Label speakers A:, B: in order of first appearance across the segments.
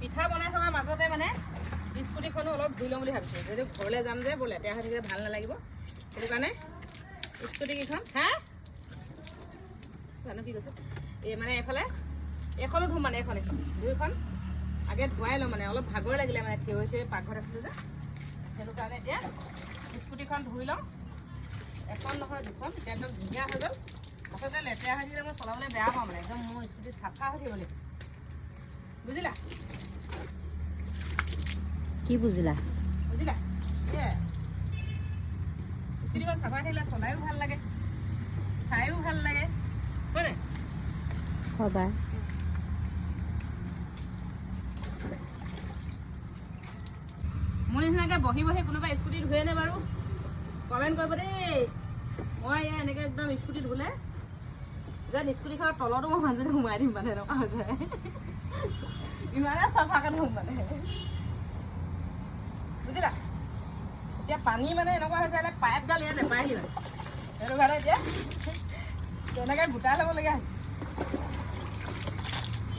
A: পিঠা বনাই থকাৰ মাজতে মানে স্কুটিখনো অলপ ধুই ল'ম বুলি ভাবিছোঁ। যদি ঘৰলৈ যাম যে বৰ লেতেৰা হৈ থাকিলে ভালো নালাগিব। সেইটো কাৰণে স্কুটিকেইখন হা? জানো কি কৈছে? এই মানে এইফালে এইখনো ধুম মানে এইখন এইখন দুইখন আগে ধুৱাই ল'ম মানে অলপ ভাগৰ লাগিলে মানে থিয় হৈ থিয় পাকঘৰত আছিলোঁ যে। সেইটো কাৰণে এতিয়া স্কুটিখন ধুই লওঁ এখন নহয়, দুখন। এতিয়া একদম ধুনীয়া হৈ গ'ল। আচলতে লেতেৰা হৈ থাকিলে মই চলাবলৈ বেয়া পাওঁ মানে। একদম মোৰ স্কুটি চাফা হৈ থাকিব লাগিব।
B: কি বুজিলা
A: বুজিলা স্কুটিখন চাফা থাকিলে চলায়ো ভালো লাগে চায়ো ভালো লাগে হয় নাই?
B: হ'বা।
A: মোৰ নিচিনাকৈ বহি বহি কোনোবা স্কুটি ধুৱেনে বাৰু? কমেণ্ট কৰিব দেই। মই এয়া এনেকৈ একদম স্কুটি ধুলে যেন স্কুটিখনৰ তলতো মই মাজতে সোমাই দিম মানে এনেকুৱা হৈ যায়। ইমানে চাফাকৈ ধুম মানে। বুজিলা? এতিয়া পানী মানে এনেকুৱা হৈছে এতিয়া পাইপডাল ইয়াত নেপায়হি মানে সেইটো কাৰণে এতিয়া তেনেকৈ গোটাই ল'বলগীয়া হৈছে।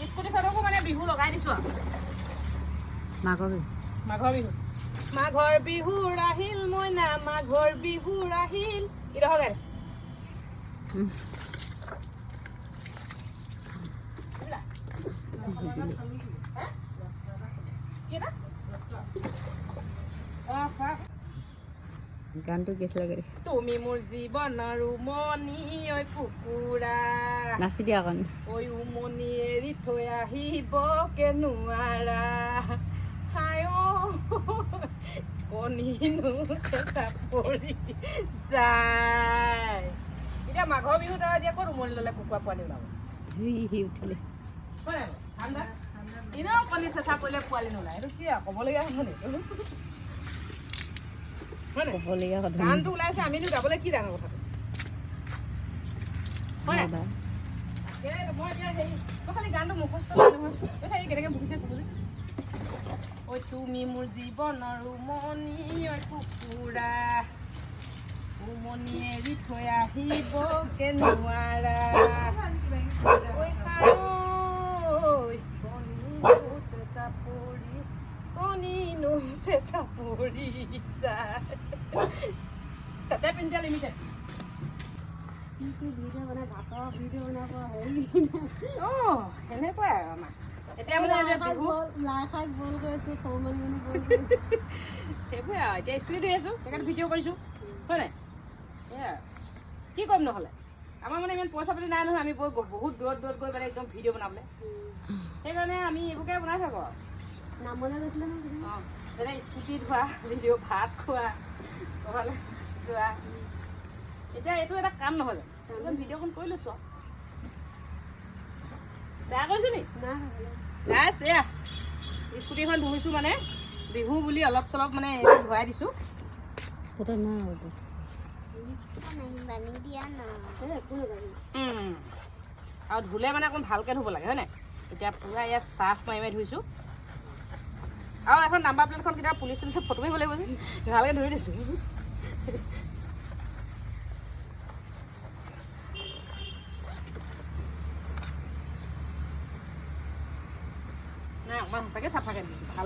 A: স্কুটিখনকো মানে বিহু লগাই দিছোঁ আৰু।
B: মাঘৰ বিহু?
A: মাঘৰ বিহু। মাঘৰ বিহুৰ আহিল মইনা মাঘৰ বিহুৰ আহিল। কি ৰহ গাড়ী
B: গানটো কি আছিলে গাড়ী?
A: তুমি মোৰ জীৱনৰ উমনি ঐ কুকুৰা।
B: নাচি দিয়া অকণ।
A: ঐ উমনি এৰি থৈ আহিব কে নোৱাৰা হায়ো কণীনো চেঁচা পৰি যায়। এতিয়া মাঘৰ বিহুত আৰু এতিয়া ক'ত উমনি ল'লে কুকুৰা পোৱালি ওলাব?
B: সি উঠিলে?
A: ঠাণ্ডা? এনেও কণী চেঁচা পৰিলে পোৱালি নোলায়। এইটো কি আৰু ক'বলগীয়া হ'ব নেকি
B: ক'বলগীয়া কথা
A: গানটো ওলাইছে আমিনো গাবলৈ কি ডাঙৰ হয় নাই? মই এতিয়া হেৰি মই খালি গানটো মুখস্থ নহয়। তই চাই কেনেকৈ ভুকিছে কুকুৰে ঐ তুমি মোৰ জীৱনৰ উমনি ঐ কুকুৰা। উমনি এৰি থৈ আহিব কে নোৱাৰা? ঐ খাই চেঁচা পৰি। কণীনো চেঁচা পৰি যায়। চাতে পিন্ধা লিমিটেড অঁ সেনেকুৱাই আৰু আমাৰ। এতিয়া মানে যে বিহু সেইবোৰে আৰু এতিয়া স্কুটি ধুই আছোঁ সেইকাৰণে ভিডিঅ' কৰিছোঁ হয় নাই? আৰু। কি কৰিম নহ'লে? আমাৰ মানে ইমান পইচা পাতি নাই নহয় আমি বহুত দূৰত দূৰত গৈ পেলাই একদম ভিডিঅ' বনাবলৈ। সেইকাৰণে আমি এইবোৰকে বনাই থাকোঁ আৰু। অঁ যেনে স্কুটি ধোৱা ভিডিঅ' ভাত খোৱা ক'ৰবালৈ যোৱা। এতিয়া এইটো এটা কাম নহয় জানো ভিডিঅ'খন কৰি লৈছোঁ। আৰু বেয়া কৰিছোঁ নি? গাছ এয়া স্কুটিখন ধুইছোঁ মানে বিহু বুলি অলপ চলপ মানে এইটো ধুৱাই দিছোঁ।
B: নাই।
A: আৰু ধুলে মানে অকণ ভালকৈ ধুব লাগে হয় নাই? এতিয়া পূৰা ইয়াত চাফ মাৰি মাৰি ধুইছোঁ। আৰু এখন নাম্বাৰ প্লেটখন কেতিয়াবা পুলিচ চুলিচে ফটো মাৰিব লাগিব যে ভালকৈ ধৰি দিছোঁ। নাই অকণমান সঁচাকৈ চাফাকৈ দিছোঁ ভালো